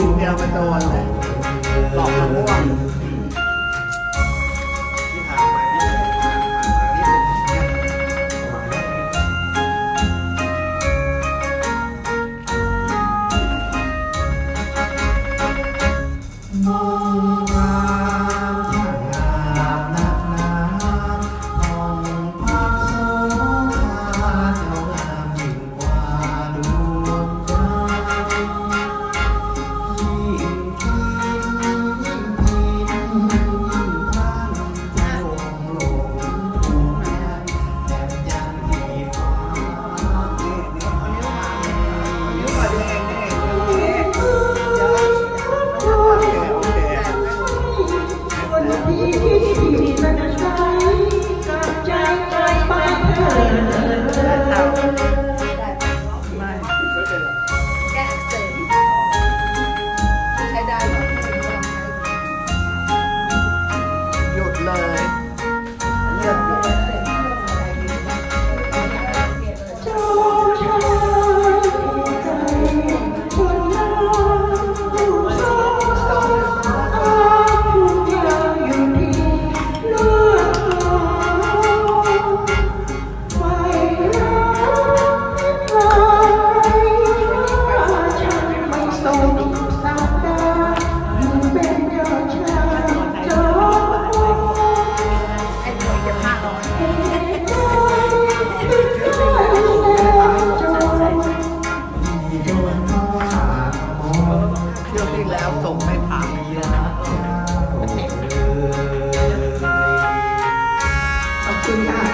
ถึงเดียวมาโดนเลยหลอกมาม่าน แล้วส่งไม่ผ่านเพียนะขอบคุณค่ะ